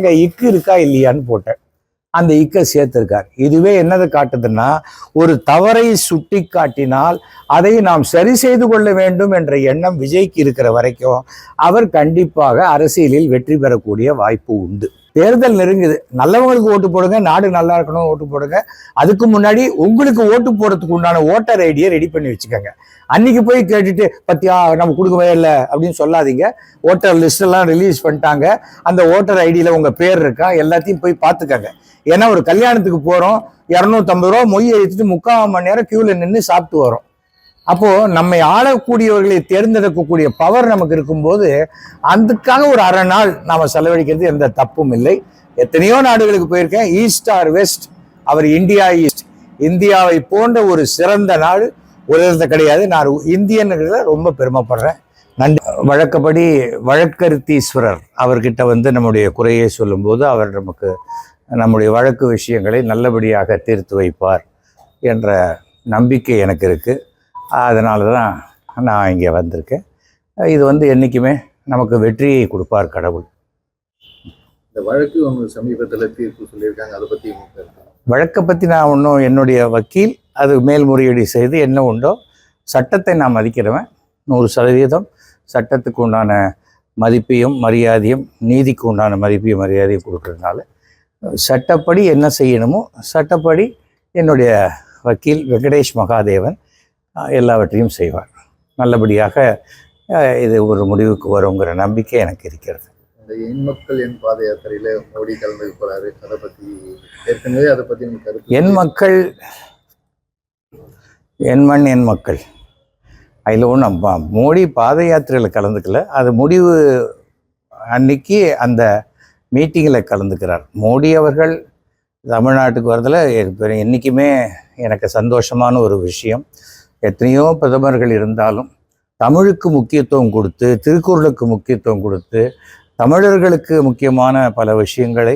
இங்க இக்கு இருக்கா இல்லையான்னு போட்டேன். அந்த இக்கை சேர்த்திருக்கார். இதுவே என்னதை காட்டுதுன்னா ஒரு தவறை சுட்டி காட்டினால் அதை நாம் சரி செய்து கொள்ள வேண்டும் என்ற எண்ணம் விஜய்க்கு இருக்கிற வரைக்கும் அவர் கண்டிப்பாக அரசியலில் வெற்றி பெறக்கூடிய வாய்ப்பு உண்டு. தேர்தல் நெருங்குது. நல்லவங்களுக்கு ஓட்டு போடுங்க நாடு நல்லா இருக்கணும் ஓட்டு போடுங்க. அதுக்கு முன்னாடி உங்களுக்கு ஓட்டு போடுறதுக்கு உண்டான ஓட்டர் ஐடியை ரெடி பண்ணி வச்சுக்கோங்க. அன்னைக்கு போய் கேட்டுட்டு பத்தியா நம்ம கொடுக்கவே இல்லை அப்படின்னு சொல்லாதீங்க. ஓட்டர் லிஸ்ட் எல்லாம் ரிலீஸ் பண்ணிட்டாங்க. அந்த ஓட்டர் ஐடியில உங்க பேர் இருக்கா எல்லாத்தையும் போய் பார்த்துக்கங்க. ஏன்னா ஒரு கல்யாணத்துக்கு போறோம் இரநூத்தம்பது ரூபா மொய் எடுத்துட்டு முக்கால் மணி நேரம் கியூல நின்று சாப்பிட்டு வரோம். அப்போ நம்மை ஆளக்கூடியவர்களை தேர்ந்தெடுக்கக்கூடிய பவர் நமக்கு இருக்கும்போது அதுக்காக ஒரு அரை நாள் நாம் செலவழிக்கிறது எந்த தப்பும் இல்லை. எத்தனையோ நாடுகளுக்கு போயிருக்கேன். East or west our India east இந்தியாவை போன்ற ஒரு சிறந்த நாடு உலகத்தை கிடையாது. நான் இந்தியன்கிறத ரொம்ப பெருமைப்படுறேன். நன்றி. வழக்கப்படி வழக்கருத்தீஸ்வரர் அவர்கிட்ட வந்து நம்முடைய குறையை சொல்லும்போது அவர் நமக்கு நம்முடைய வழக்கு விஷயங்களை நல்லபடியாக தீர்த்து வைப்பார் என்ற நம்பிக்கை எனக்கு இருக்குது அதனால தான் நான் இங்கே வந்திருக்கேன். இது வந்து என்றைக்குமே நமக்கு வெற்றியை கொடுப்பார் கடவுள். இந்த வழக்கு அவங்க சமீபத்தில் தீர்ப்பு சொல்லியிருக்காங்க அதை பற்றி வழக்கை பற்றி நான் ஒன்றும் என்னுடைய வக்கீல் அது மேல்முறையீடு செய்து என்ன உண்டோ சட்டத்தை நான் மதிக்கிறவன் நூறு சதவீதம் சட்டத்துக்கு உண்டான மதிப்பையும் மரியாதையும் நீதிக்கு உண்டான மதிப்பையும் மரியாதையும் கொடுக்கறதுனால சட்டப்படி என்ன செய்யணுமோ சட்டப்படி என்னுடைய வக்கீல் வெங்கடேஷ் மகாதேவன் எல்லாவற்றையும் செய்வார். நல்லபடியாக இது ஒரு முடிவுக்கு வருங்கிற நம்பிக்கை எனக்கு இருக்கிறது. இந்த எண் மக்கள் என் பாத யாத்திரையில மோடி கலந்துக்க போறாரு. அதை பத்தி ஏற்கனவே அதை உங்க கருத்து என் மக்கள் என் மண் என் மக்கள். அதில் ஒன்றும் மோடி பாத யாத்திரையில் கலந்துக்கல. அது முடிவு அன்னைக்கு அந்த மீட்டிங்கில் கலந்துக்கிறார். மோடி அவர்கள் தமிழ்நாட்டுக்கு வரதில் என்றைக்குமே எனக்கு சந்தோஷமான ஒரு விஷயம். எத்தனையோ பிரதமர்கள் இருந்தாலும் தமிழுக்கு முக்கியத்துவம் கொடுத்து திருக்குறளுக்கு முக்கியத்துவம் கொடுத்து தமிழர்களுக்கு முக்கியமான பல விஷயங்களை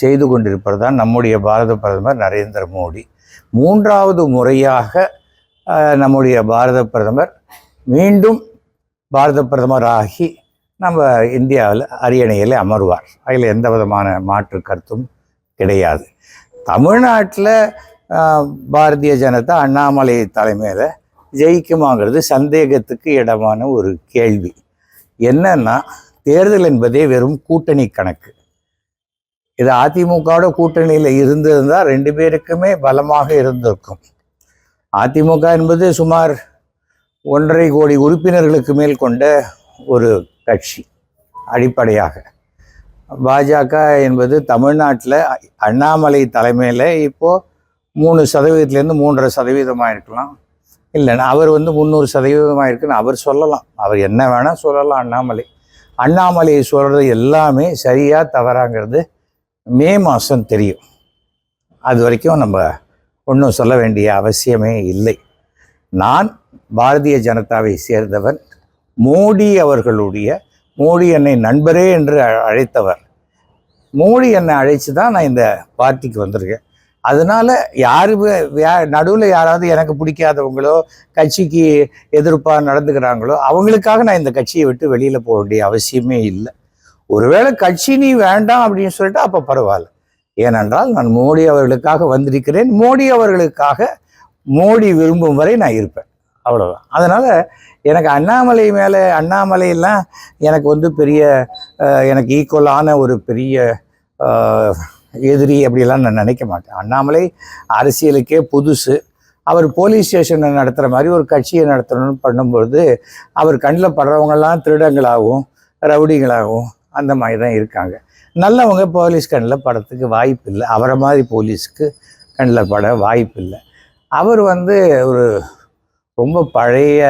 செய்து கொண்டிருப்பது தான் நம்முடைய பாரத பிரதமர் நரேந்திர மோடி. மூன்றாவது முறையாக நம்முடைய பாரத பிரதமர் மீண்டும் பாரத பிரதமர் ஆகி நம்ம இந்தியாவில் அரியணையில் அமர்வார். அதில் எந்த விதமான மாற்று கருத்தும் கிடையாது. தமிழ்நாட்டில் பாரதிய ஜனதா அண்ணாமலை தலைமையில் ஜெயிக்குமாங்கிறது சந்தேகத்துக்கு இடமான ஒரு கேள்வி. என்னன்னா தேர்தல் என்பதே வெறும் கூட்டணி கணக்கு. இது அதிமுகவோட கூட்டணியில் இருந்திருந்தால் ரெண்டு பேருக்குமே பலமாக இருந்திருக்கும். அதிமுக என்பது சுமார் ஒன்றரை கோடி உறுப்பினர்களுக்கு மேல் கொண்ட ஒரு கட்சி அடிப்படையாக. பாஜக என்பது தமிழ்நாட்டில் அண்ணாமலை தலைமையில் இப்போது மூணு சதவீதத்துலேருந்து மூன்றரை சதவீதமாக இருக்கலாம் இல்லைன்னா அவர் வந்து முந்நூறு சதவீதமாக இருக்குன்னு அவர் சொல்லலாம். அவர் என்ன வேணால் சொல்லலாம் அண்ணாமலை. அண்ணாமலையை சொல்கிறது எல்லாமே சரியாக தவறாங்கிறது மே மாதம் தெரியும். அது வரைக்கும் நம்ம ஒன்றும் சொல்ல வேண்டிய அவசியமே இல்லை. நான் பாரதிய ஜனதாவை சேர்ந்தவன். மோடி அவர்களுடைய மோடி என்னை நண்பரே என்று அழைத்தவர். மோடி என்னை அழைச்சி தான் நான் இந்த பார்ட்டிக்கு வந்திருக்கேன். அதனால யாரு நடுவில் யாராவது எனக்கு பிடிக்காதவங்களோ கட்சிக்கு எதிர்ப்பாக நடந்துக்கிறாங்களோ அவங்களுக்காக நான் இந்த கட்சியை விட்டு வெளியில் போக வேண்டிய அவசியமே இல்லை. ஒருவேளை கட்சி நீ வேண்டாம் அப்படின்னு சொல்லிட்டு அப்போ பரவாயில்ல. ஏனென்றால் நான் மோடி அவர்களுக்காக வந்திருக்கிறேன். மோடி அவர்களுக்காக மோடி விரும்பும் வரை நான் இருப்பேன். அவ்வளோதான் அதனால் எனக்கு அண்ணாமலை மேலே அண்ணாமலையெல்லாம் எனக்கு வந்து பெரிய எனக்கு ஈக்குவலான ஒரு பெரிய எதிரி அப்படிலாம் நான் நினைக்க மாட்டேன். அண்ணாமலை அரசியலுக்கே புதுசு. அவர் போலீஸ் ஸ்டேஷனை நடத்துகிற மாதிரி ஒரு கட்சியை நடத்தணும்னு பண்ணும்பொழுது அவர் கண்ணில் படுறவங்கெல்லாம் திருடங்களாகவும் ரவுடிகளாகவும் அந்த மாதிரி தான் இருக்காங்க. நல்லவங்க போலீஸ் கண்ணில் படத்துக்கு வாய்ப்பு இல்லை. அவரை மாதிரி போலீஸ்க்கு கண்ணில் பட வாய்ப்பு இல்லை. அவர் வந்து ஒரு ரொம்ப பழைய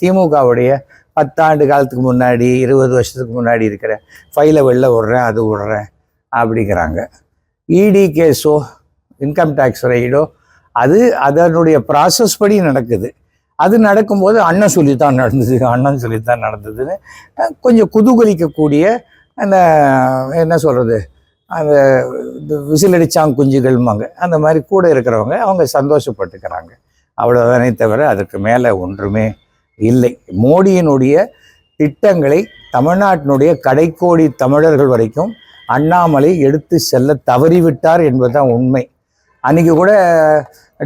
திமுகவுடைய பத்தாண்டு காலத்துக்கு முன்னாடி இருபது வருஷத்துக்கு முன்னாடி இருக்கிற ஃபைலை வெளில விடுறேன் அது விடுறேன் அப்படிங்கிறாங்க. இடி கேஸோ இன்கம் டேக்ஸ் ரைடோ அது அதனுடைய ப்ராசஸ் படி நடக்குது. அது நடக்கும்போது அண்ணன் சொல்லித்தான் நடந்தது அண்ணன் சொல்லித்தான் நடந்ததுன்னு கொஞ்சம் குதூகலிக்கக்கூடிய அந்த என்ன சொல்கிறது அந்த விசிலடிச்சாங் குஞ்சுகள்மாங்க அந்த மாதிரி கூட இருக்கிறவங்க அவங்க சந்தோஷப்பட்டுக்கிறாங்க. அவ்வளோதானே தவிர அதற்கு மேலே ஒன்றுமே இல்லை. மோடியினுடைய திட்டங்களை தமிழ்நாட்டினுடைய கடைக்கோடி தமிழர்கள் வரைக்கும் அண்ணாமலை எடுத்து செல்ல தவறிவிட்டார் என்பதுதான் உண்மை. அன்றைக்கி கூட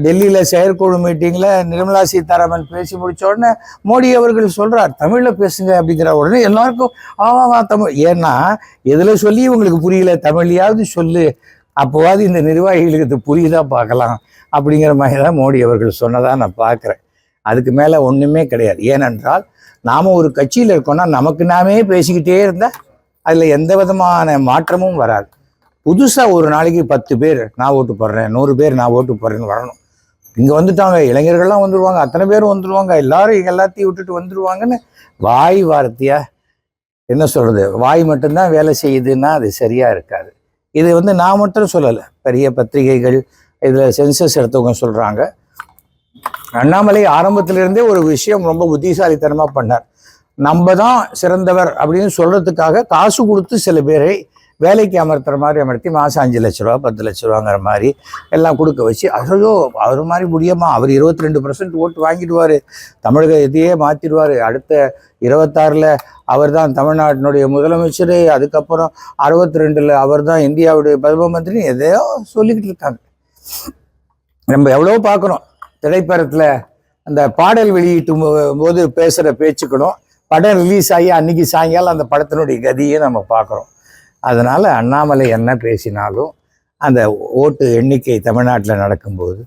டெல்லியில் செயற்குழு மீட்டிங்கில் நிர்மலா சீதாராமன் பேசி முடிச்ச உடனே மோடி அவர்கள் சொல்கிறார் தமிழில் பேசுங்க அப்படிங்கிற உடனே எல்லாருக்கும் ஆமாவா தமிழ். ஏன்னா எதில் சொல்லி உங்களுக்கு புரியல தமிழ்லையாவது சொல்லு அப்போவாது இந்த நிர்வாகிகளுக்கு இது புரியுதா பார்க்கலாம் அப்படிங்கிற மாதிரி தான் மோடி அவர்கள் சொன்னதாக நான் பார்க்குறேன். அதுக்கு மேலே ஒன்றுமே கிடையாது. ஏனென்றால் நாம் ஒரு கட்சியில் இருக்கோம்னா நமக்கு நாமே பேசிக்கிட்டே இருந்தால் அதில் எந்த விதமான மாற்றமும் வராது. புதுசாக ஒரு நாளைக்கு பத்து பேர் நான் ஓட்டு போடுறேன் நூறு பேர் நான் ஓட்டு போடுறேன்னு வரணும். இங்கே வந்துட்டாங்க இளைஞர்கள்லாம் வந்துடுவாங்க அத்தனை பேரும் வந்துடுவாங்க எல்லாரும் எல்லாத்தையும் விட்டுட்டு வந்துடுவாங்கன்னு வாய் வார்த்தையாக என்ன சொல்கிறது வாய் மட்டும்தான் வேலை செய்யுதுன்னா அது சரியாக இருக்காது. இது வந்து நான் மட்டும் சொல்லலை பெரிய பத்திரிகைகள் இதில் சென்சஸ் எடுத்தவங்க சொல்கிறாங்க அண்ணாமலை ஆரம்பத்திலிருந்தே ஒரு விஷயம் ரொம்ப புத்திசாலித்தனமாக பண்ணார். நம்ம தான் சிறந்தவர் அப்படின்னு சொல்கிறதுக்காக காசு கொடுத்து சில பேரை வேலைக்கு அமர்த்துற மாதிரி அமர்த்தி மாதம் அஞ்சு லட்ச ரூபா பத்து லட்ச ரூபாங்கிற மாதிரி எல்லாம் கொடுக்க வச்சு அதோ அவர் மாதிரி முடியுமா? அவர் இருபத்தி ரெண்டு பர்சன்ட் ஓட்டு வாங்கிடுவார். தமிழக இதையே மாற்றிடுவார் அடுத்த இருபத்தாறில் அவர் தான் தமிழ்நாட்டினுடைய முதலமைச்சர் அதுக்கப்புறம் அறுபத்தி ரெண்டில் அவர் தான் இந்தியாவுடைய பிரதம மந்திரி எதையோ சொல்லிக்கிட்டு இருக்காங்க. நம்ம எவ்வளோ பார்க்குறோம். திரைப்படத்தில் அந்த பாடல் வெளியீட்டு போது பேசுகிற பேச்சுக்களும் படம் ரிலீஸ் ஆகி அன்னைக்கு சாயங்காலம் அந்த படத்தினுடைய கதியை நம்ம பார்க்குறோம். அதனால் அண்ணாமலை என்ன பேசினாலும் அந்த ஓட்டு எண்ணிக்கை தமிழ்நாட்டில் நடக்கும்போது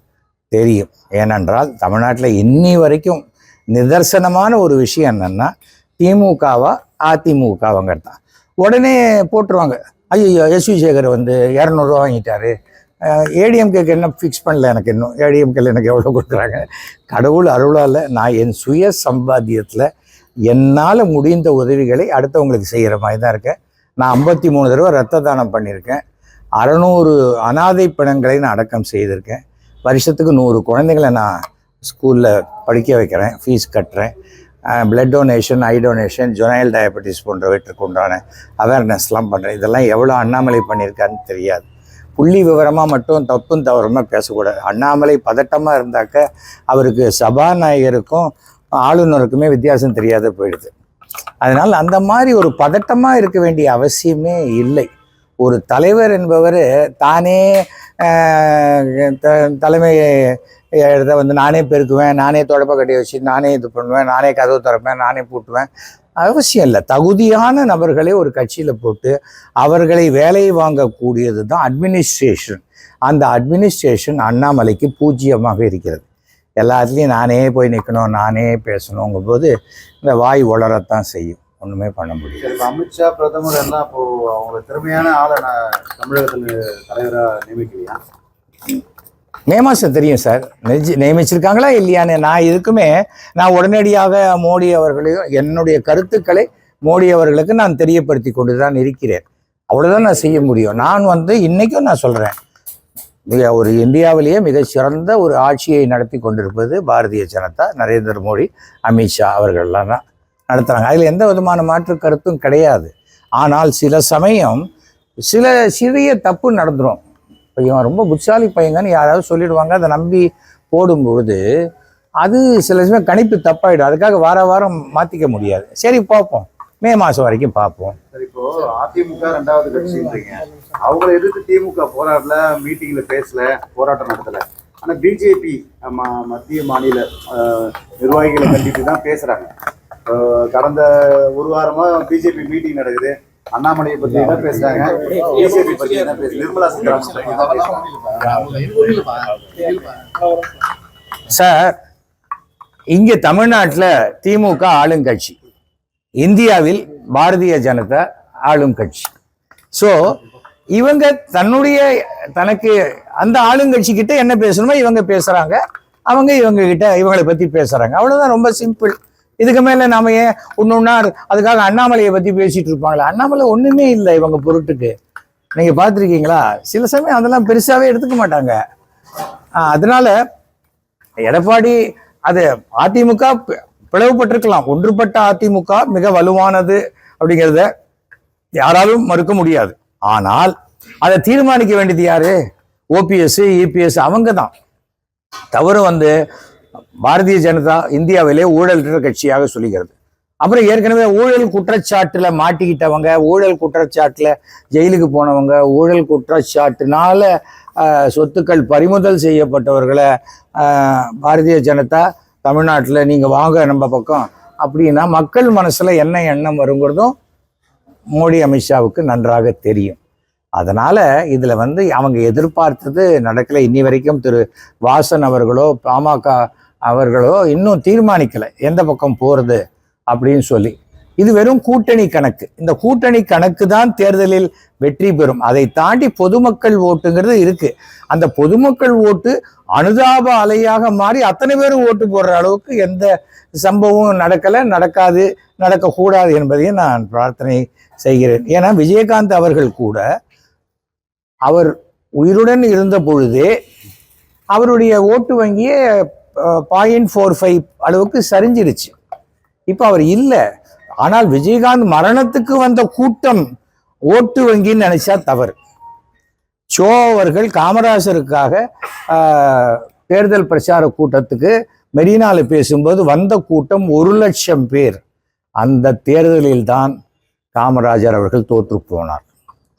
தெரியும். ஏனென்றால் தமிழ்நாட்டில் இன்னி வரைக்கும் நிதர்சனமான ஒரு விஷயம் என்னென்னா திமுகவா அதிமுகவாங்கிறது தான் உடனே போட்டுருவாங்க. ஐயோ எஸ் வி சேகர் வந்து இரநூறுவா வாங்கிட்டாரு. ஏடிஎம்கேக்கு என்ன ஃபிக்ஸ் பண்ணல எனக்கு இன்னும்? ஏடிஎம்கேல எனக்கு எவ்வளோ கொடுக்குறாங்க? கடவுள் அருளால் நான் என் சுய சம்பாத்தியத்தில் என்னால் முடிந்த உதவிகளை அடுத்தவங்களுக்கு செய்கிற மாதிரி தான் இருக்கேன் நான் ஐம்பத்தி மூணு தடவை ரத்த தானம் பண்ணியிருக்கேன். அறநூறு அனாதை பிணங்களை நான் அடக்கம் செய்திருக்கேன். வருஷத்துக்கு நூறு குழந்தைங்களை நான் ஸ்கூலில் படிக்க வைக்கிறேன். ஃபீஸ் கட்டுறேன். பிளட் டொனேஷன் ஐ டொனேஷன் ஜொனைல் டயபெட்டிஸ் போன்றவற்றுக்கு உண்டான அவேர்னஸ்லாம் பண்ணுறேன் இதெல்லாம் எவ்வளோ அண்ணாமலை பண்ணியிருக்காருன்னு தெரியாது. புள்ளி விவரமாக மட்டும் தப்பும் தவறுமா பேசக்கூடாது. அண்ணாமலை பதட்டமாக இருந்தாக்க அவருக்கு சபாநாயகருக்கும் ஆளுநருக்குமே வித்தியாசம் தெரியாத போயிடுது. அதனால் அந்த மாதிரி ஒரு பதட்டமாக இருக்க வேண்டிய அவசியமே இல்லை. ஒரு தலைவர் என்பவர் தானே த- தலைமை இடத்த வந்து நானே பெருக்குவேன் நானே தொடப்ப கட்டி வச்சு நானே இது பண்ணுவேன் நானே கதவு திறப்பேன் நானே பூட்டுவேன். அவசியம் இல்லை. தகுதியான நபர்களை ஒரு கட்சியில் போட்டு அவர்களை வேலை வாங்கக்கூடியது தான் அட்மினிஸ்ட்ரேஷன் அந்த அட்மினிஸ்ட்ரேஷன் அண்ணாமலைக்கு பூஜ்ஜியமாக இருக்கிறது. எல்லாத்துலேயும் நானே போய் நிற்கணும் நானே பேசணுங்கும் போது இந்த வாய் உளரத்தான் செய்யும். ஒன்றுமே பண்ண இப்ப அமித்ஷா பிரதமர் எல்லாம் இப்போ அவங்க திறமையான ஆளை நான் தமிழகத்தில் தலைவரா நியமிக்கலையா? மே மாதம் தெரியும் சார். நெஜி நியமிச்சிருக்காங்களா இல்லையான்னு நான் இதுக்குமே நான் உடனடியாக மோடி அவர்களையும் என்னுடைய கருத்துக்களை மோடி அவர்களுக்கு நான் தெரியப்படுத்தி கொண்டு தான் இருக்கிறேன். அவ்வளோதான் நான் செய்ய முடியும். நான் வந்து இன்றைக்கும் நான் சொல்கிறேன் மிக ஒரு இந்தியாவிலேயே மிக சிறந்த ஒரு ஆட்சியை நடத்தி கொண்டிருப்பது பாரதிய ஜனதா நரேந்திர மோடி அமித்ஷா அவர்கள்லாம் தான் நடத்துகிறாங்க அதில் எந்த விதமான மாற்று கருத்தும் கிடையாது. ஆனால் சில சமயம் சில சிறிய தப்பு நடந்துடும் இப்போ இவன் ரொம்ப புட்சாலி பையங்கன்னு யாராவது சொல்லிடுவாங்க. அதை நம்பி போடும்பொழுது அது சில சமயம் கணிப்பு தப்பாயிடும். அதுக்காக வார வாரம் மாற்றிக்க முடியாது. சரி பார்ப்போம். மே மாதம் வரைக்கும் பார்ப்போம். சரி இப்போ அதிமுக ரெண்டாவது கட்சின்றீங்க. அவங்களை எதிர்த்து திமுக போராடல மீட்டிங்ல பேசல போராட்டம் நடத்தல. ஆனா பிஜேபி மத்திய மாநில நிர்வாகிகளை கண்டித்து தான் பேசுறாங்க. கடந்த ஒரு வாரமா பிஜேபி மீட்டிங் நடக்குது. அண்ணாமலையை பத்தி என்ன பேசுறாங்க? பிஜேபி பத்தி என்ன பேசுறாங்க நிர்மலா சீதாராமன் சார் இங்கே தமிழ்நாட்டில் திமுக ஆளுங்கட்சி. இந்தியாவில் பாரதிய ஜனதா ஆளும் கட்சி. ஸோ இவங்க தன்னுடைய தனக்கு அந்த ஆளுங்கட்சி கிட்ட என்ன பேசணுமோ இவங்க பேசுறாங்க. அவங்க இவங்க கிட்ட இவங்களை பத்தி பேசுறாங்க. அவ்வளவுதான் ரொம்ப சிம்பிள் இதுக்கு மேல நாம ஏன் ஒன்னொன்னா அதுக்காக அண்ணாமலையை பத்தி பேசிட்டு இருப்பாங்களா? அண்ணாமலை ஒண்ணுமே இல்லை இவங்க பொருட்டுக்கு. நீங்க பார்த்துருக்கீங்களா? சில சமயம் அதெல்லாம் பெருசாவே எடுத்துக்க மாட்டாங்க. அதனால எடப்பாடி அது அதிமுக பிளவுபட்டிருக்கலாம். ஒன்றுபட்ட அதிமுக மிக வலுவானது அப்படிங்கிறத யாராலும் மறுக்க முடியாது. ஆனால் அதை தீர்மானிக்க வேண்டியது யாரு? ஓபிஎஸ் இபிஎஸ் அவங்க தான் தவறு வந்து பாரதிய ஜனதா இந்தியாவிலே ஊழல் கட்சியாக சொல்லுகிறது. அப்புறம் ஏற்கனவே ஊழல் குற்றச்சாட்டுல மாட்டிக்கிட்டவங்க ஊழல் குற்றச்சாட்டுல ஜெயிலுக்கு போனவங்க ஊழல் குற்றச்சாட்டுனால சொத்துக்கள் பறிமுதல் செய்யப்பட்டவர்களை பாரதிய ஜனதா தமிழ்நாட்டில் நீங்கள் வாங்க நம்ம பக்கம் அப்படின்னா மக்கள் மனசில் என்ன எண்ணம் வருங்கிறதும் மோடி அமித்ஷாவுக்கு நன்றாக தெரியும். அதனால் இதில் வந்து அவங்க எதிர்பார்த்தது நடக்கலை. இன்னி வரைக்கும் திரு வாசன் அவர்களோ பாமக அவர்களோ இன்னும் தீர்மானிக்கலை. எந்த பக்கம் போகிறது அப்படின்னு சொல்லி. இது வெறும் கூட்டணி கணக்கு. இந்த கூட்டணி கணக்கு தான் தேர்தலில் வெற்றி பெறும். அதை தாண்டி பொதுமக்கள் ஓட்டுங்கிறது இருக்கு. அந்த பொதுமக்கள் ஓட்டு அனுதாப அலையாக மாறி அத்தனை பேரும் ஓட்டு போடுற அளவுக்கு எந்த சம்பவமும் நடக்கலை நடக்காது நடக்கக்கூடாது என்பதையும் நான் பிரார்த்தனை செய்கிறேன். ஏன்னா விஜயகாந்த் அவர்கள் கூட அவர் உயிருடன் இருந்த பொழுதே அவருடைய ஓட்டு வங்கியே பாயிண்ட் ஃபோர் ஃபைவ் அளவுக்கு சரிஞ்சிருச்சு. இப்போ அவர் இல்லை. ஆனால் விஜயகாந்த் மரணத்துக்கு வந்த கூட்டம் ஓட்டு வங்கின்னு நினைச்சா தவறு. சோ அவர்கள் காமராஜருக்காக தேர்தல் பிரச்சார கூட்டத்துக்கு மெரினால பேசும்போது வந்த கூட்டம் ஒரு லட்சம் பேர். அந்த தேர்தலில் தான் காமராஜர் அவர்கள் தோற்று போனார்.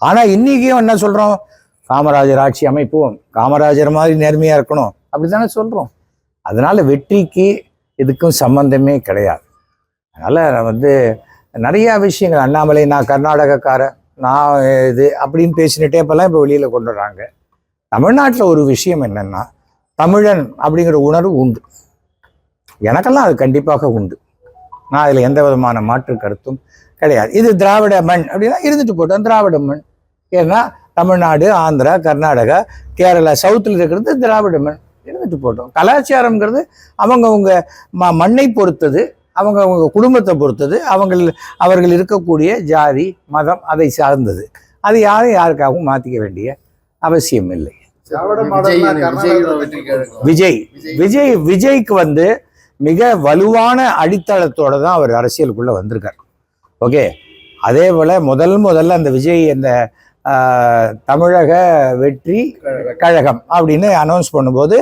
ஆனால் இன்னைக்கும் என்ன சொல்கிறோம் காமராஜர் ஆட்சி அமைப்போம் காமராஜர் மாதிரி நேர்மையாக இருக்கணும். அப்படி தானே சொல்கிறோம் அதனால் வெற்றிக்கு இதுக்கும் சம்பந்தமே கிடையாது. அதனால் நான் வந்து நிறையா விஷயங்கள். அண்ணாமலை நான் கர்நாடகக்காரன் நான் இது அப்படின்னு பேசினட்டே இப்போல்லாம் இப்போ வெளியில் கொண்டு வர்றாங்க தமிழ்நாட்டில் ஒரு விஷயம் என்னன்னா தமிழன் அப்படிங்கிற உணர்வு உண்டு. எனக்கெல்லாம் அது கண்டிப்பாக உண்டு. நான் அதில் எந்த விதமான மாற்று கருத்தும் கிடையாது. இது திராவிட மண் அப்படின்னா இருந்துட்டு போட்டோம். திராவிட மண். ஏன்னா தமிழ்நாடு ஆந்திரா கர்நாடகா கேரளா சவுத்தில் இருக்கிறது திராவிட மண். இருந்துட்டு போட்டோம். கலாச்சாரம்ங்கிறது அவங்கவுங்க ம மண்ணை பொறுத்தது. அவங்க அவங்க குடும்பத்தை பொறுத்தது அவங்கள் அவர்கள் இருக்கக்கூடிய ஜாதி மதம் அதை சார்ந்தது. அது யாரும் யாருக்காகவும் மாற்றிக்க வேண்டிய அவசியம் இல்லை. விஜய். விஜய் விஜய் விஜய்க்கு வந்து மிக வலுவான அடித்தளத்தோட தான் அவர் அரசியலுக்குள்ள வந்திருக்கார். ஓகே? அதே போல முதல் முதல்ல அந்த விஜய் அந்த தமிழக வெற்றி கழகம் அப்படின்னு அனௌன்ஸ் பண்ணும்போது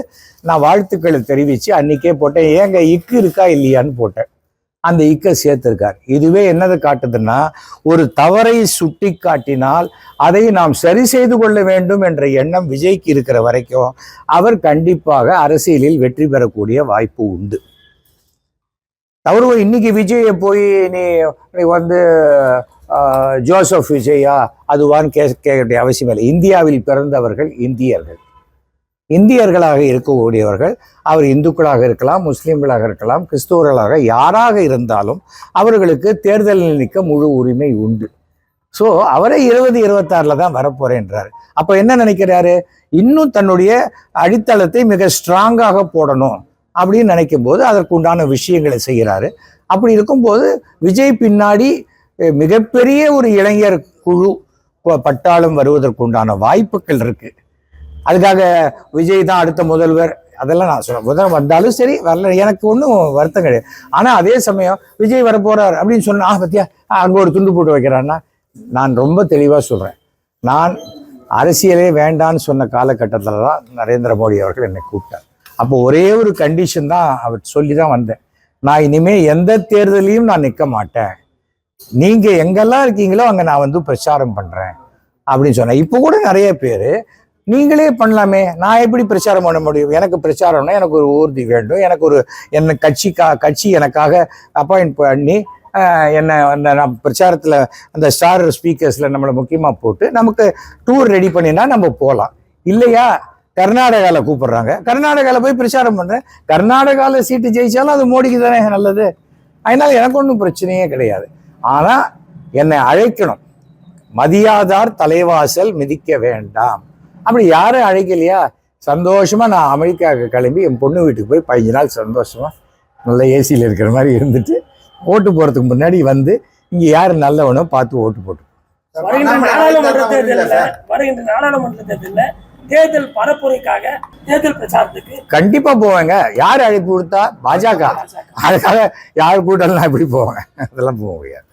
நான் வாழ்த்துக்களை தெரிவித்து அன்னைக்கே போட்டேன். ஏங்க இக்கு இருக்கா இல்லையான்னு போட்டேன். அந்த இக்க சேர்த்திருக்கார். இதுவே என்னது காட்டுதுன்னா ஒரு தவறை சுட்டி காட்டினால் அதை நாம் சரி செய்து கொள்ள வேண்டும் என்ற எண்ணம் விஜய்க்கு இருக்கிற வரைக்கும் அவர் கண்டிப்பாக அரசியலில் வெற்றி பெறக்கூடிய வாய்ப்பு உண்டு. தவறு இன்னைக்கு விஜயை போய் நீ நீ வந்து ஆஹ், ஜோசப் விஜயா அதுவான்னு கே கேட்க வேண்டிய அவசியம் இல்லை. இந்தியாவில் பிறந்தவர்கள் இந்தியர்கள். இந்தியர்களாக இருக்கக்கூடியவர்கள் அவர் இந்துக்களாக இருக்கலாம் முஸ்லீம்களாக இருக்கலாம் கிறிஸ்துவர்களாக யாராக இருந்தாலும் அவர்களுக்கு தேர்தலில் நிற்க முழு உரிமை உண்டு. ஸோ அவரே இருபது இருபத்தாறில் தான் வரப்போறேன்றார் அப்போ என்ன நினைக்கிறாரு? இன்னும் தன்னுடைய அடித்தளத்தை மிக ஸ்ட்ராங்காக போடணும் அப்படின்னு நினைக்கும் போது அதற்குண்டான விஷயங்களை செய்கிறாரு. அப்படி இருக்கும்போது விஜய் பின்னாடி மிகப்பெரிய ஒரு இளைஞர் குழு பட்டாளம் வருவதற்குண்டான வாய்ப்புகள் இருக்குது அதுக்காக விஜய் தான் அடுத்த முதல்வர். அதெல்லாம் நான் சொல்ல முதல்வர் வந்தாலும் சரி வரல. எனக்கு ஒன்றும் வருத்தம் கிடையாது. ஆனால் அதே சமயம் விஜய் வரப்போறார் அப்படின்னு சொன்னா பத்தியா? அங்கே ஒரு துண்டு போட்டு வைக்கிறான்னா நான் ரொம்ப தெளிவாக சொல்கிறேன் நான் அரசியலே வேண்டான்னு சொன்ன காலகட்டத்தில் தான் நரேந்திர மோடி அவர்கள் என்னை கூப்பிட்டார். அப்போ ஒரே ஒரு கண்டிஷன் தான் அவர் சொல்லி தான் வந்தேன். நான் இனிமேல் எந்த தேர்தலையும் நான் நிற்க மாட்டேன். நீங்கள் எங்கெல்லாம் இருக்கீங்களோ அங்கே நான் வந்து பிரச்சாரம் பண்ணுறேன் அப்படின்னு சொன்னேன். இப்போ கூட நிறைய பேர் நீங்களே பண்ணலாமே. நான் எப்படி பிரச்சாரம் பண்ண முடியும்? எனக்கு பிரச்சாரம்னா எனக்கு ஒரு ஊர்தி வேண்டும். எனக்கு ஒரு என்ன கட்சிக்கா கட்சி எனக்காக அப்பாயிண்ட் பண்ணி என்ன என்னை அந்த நான் பிரச்சாரத்தில் அந்த ஸ்டார் ஸ்பீக்கர்ஸில் நம்மளை முக்கியமாக போட்டு நமக்கு டூர் ரெடி பண்ணினா நம்ம போகலாம் இல்லையா? கர்நாடகாவில் கூப்பிடுறாங்க. கர்நாடகாவில் போய் பிரச்சாரம் பண்ணுறேன் கர்நாடகாவில் சீட்டு ஜெயிச்சாலும் அது மோடிக்கு தானே நல்லது. அதனால் எனக்கு ஒன்றும் பிரச்சனையே கிடையாது. ஆனால் என்னை அழைக்கணும். மதியாதார் தலைவாசல் மிதிக்க வேண்டாம். அப்படி யாரும் அழைக்கலையா? சந்தோஷமா நான் அமெரிக்காவுக்கு கிளம்பி என் பொண்ணு வீட்டுக்கு போய் பதினஞ்சு நாள் சந்தோஷமா நல்ல ஏசியில் இருக்கிற மாதிரி இருந்துட்டு ஓட்டு போறதுக்கு முன்னாடி வந்து இங்க யார் நல்லவனோ பார்த்து ஓட்டு போட்டு. வருகின்ற நாடாளுமன்ற தேர்தலில் வருகின்ற நாடாளுமன்ற தேர்தலில் தேர்தல் பரப்புரைக்காக தேர்தல் பிரச்சாரத்துக்கு கண்டிப்பா போவேங்க. யார் அழைப்பு கொடுத்தா? பாஜக. அதுக்காக யார் கூட்டம்லாம் எப்படி போவேன் அதெல்லாம் போக முடியாது.